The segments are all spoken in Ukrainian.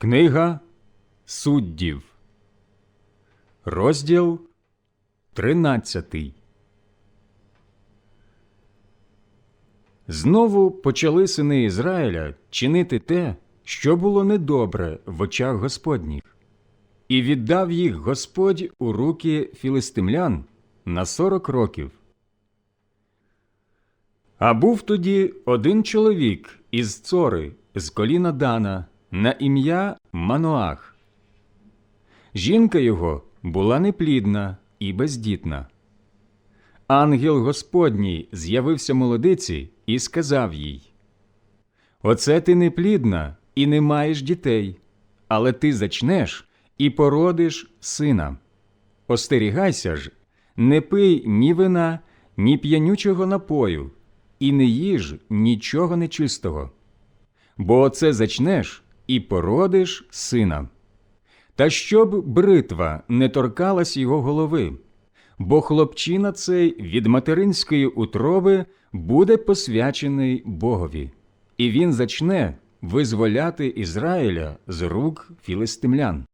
Книга суддів, розділ 13 Знову почали сини Ізраїля чинити те, що було недобре в очах Господніх, і віддав їх Господь у руки філистимлян на сорок років. А був тоді один чоловік із Цори, з коліна Дана, на ім'я Маноах. Жінка його була неплідна і бездітна. Ангел Господній з'явився молодиці і сказав їй: Оце ти неплідна і не маєш дітей, але ти зачнеш і породиш сина. Остерігайся ж, не пий ні вина, ні п'янючого напою, і не їж нічого нечистого. Бо оце зачнеш і породиш сина. Та щоб бритва не торкалась його голови, бо хлопчина цей від материнської утроби буде посвячений Богові, і він зачне визволяти Ізраїля з рук філистимлян.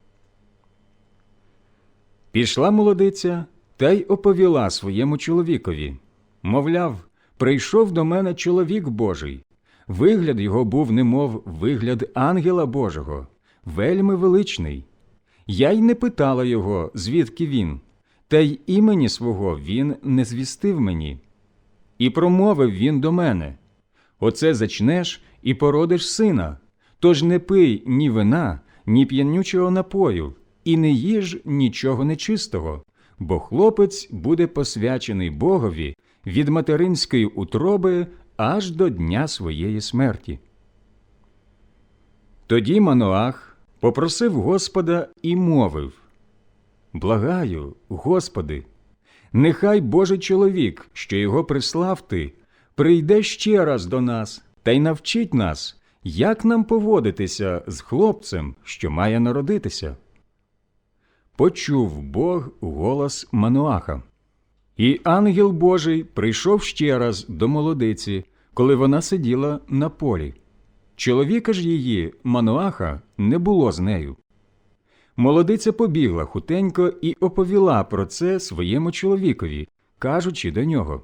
Пішла молодиця та й оповіла своєму чоловікові мовляв, прийшов до мене чоловік Божий. Вигляд його був, немов вигляд ангела Божого, вельми величний. Я й не питала його, звідки він, та й імені свого він не звістив мені. І промовив він до мене Оце зачнеш і породиш сина, тож не пий ні вина, ні п'янючого напою, і не їж нічого нечистого, бо хлопець буде посвячений Богові від материнської утроби аж до дня своєї смерті. Тоді Маноах попросив Господа і мовив Благаю, Господи, нехай Божий чоловік, що його прислав ти, прийде ще раз до нас та й навчить нас, як нам поводитися з хлопцем, що має народитися. Почув Бог голос Мануаха. І ангел Божий прийшов ще раз до молодиці, коли вона сиділа на полі. Чоловіка ж її, Мануаха, не було з нею. Молодиця побігла хутенько і оповіла про це своєму чоловікові, кажучи до нього.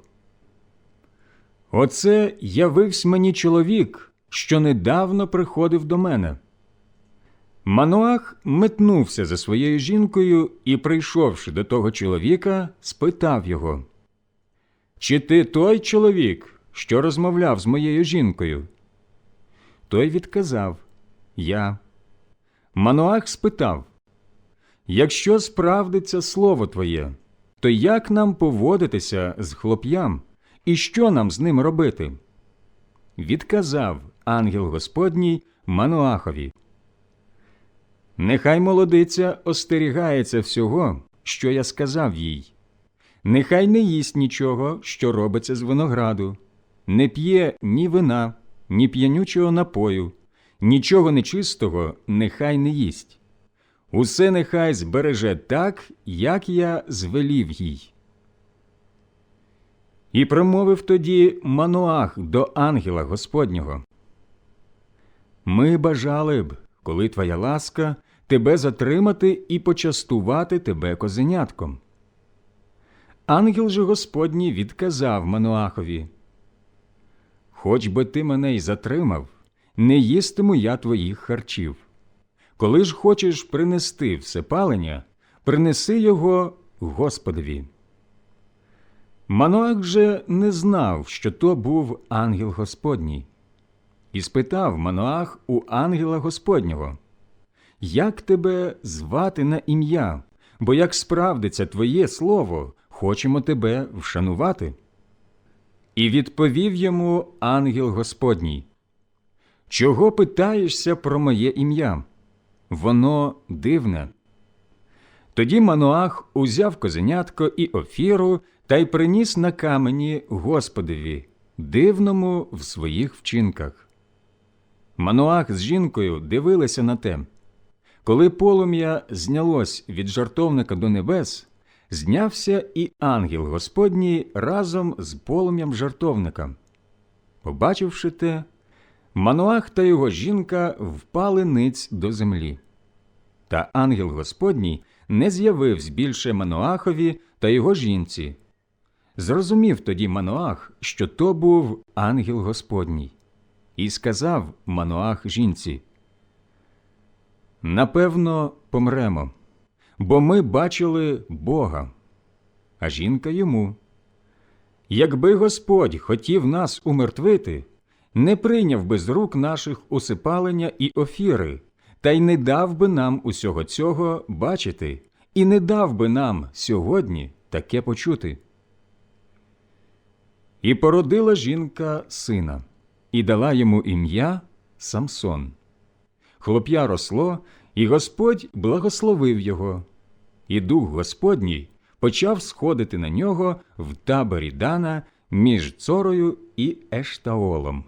Оце явився мені чоловік, що недавно приходив до мене. Мануах метнувся за своєю жінкою і, прийшовши до того чоловіка, спитав його Чи ти той чоловік, що розмовляв з моєю жінкою? Той відказав Я. Мануах спитав Якщо справдиться слово твоє, то як нам поводитися з хлоп'ям, і що нам з ним робити? Відказав ангел Господній Мануахові. Нехай молодиця остерігається всього, що я сказав їй. Нехай не їсть нічого, що робиться з винограду, не п'є ні вина, ні п'янючого напою, нічого нечистого нехай не їсть. Усе нехай збереже так, як я звелів їй. І промовив тоді Мануах до ангела Господнього. Ми бажали б, коли твоя ласка, тебе затримати і почастувати тебе козенятком. Ангел же Господній відказав Мануахові Хоч би ти мене й затримав, не їстиму я твоїх харчів. Коли ж хочеш принести всепалення, принеси його Господові. Мануах же не знав, що то був ангел Господній. І спитав Мануах у ангела Господнього Як тебе звати на ім'я? Бо як справдиться твоє слово, хочемо тебе вшанувати. І відповів йому ангел Господній Чого питаєшся про моє ім'я? Воно дивне. Тоді Мануах узяв козенятко і офіру та й приніс на камені Господові, дивному в своїх вчинках. Мануах з жінкою дивилися на те. Коли полум'я знялось від жартовника до небес, знявся і ангел Господній разом з полум'ям жартовника. Побачивши те, Мануах та його жінка впали ниць до землі. Та ангел Господній не з'явився більше Мануахові та його жінці. Зрозумів тоді Мануах, що то був ангел Господній, і сказав Мануах жінці: Напевно, помремо, бо ми бачили Бога. А жінка йому. Якби Господь хотів нас умертвити, не прийняв би з рук наших усипалення і офіри, та й не дав би нам усього цього бачити, і не дав би нам сьогодні таке почути. І породила жінка сина, і дала йому ім'я Самсон. Хлоп'я росло, і Господь благословив його, і дух Господній почав сходити на нього в таборі Дана між Цорою і Ештаолом.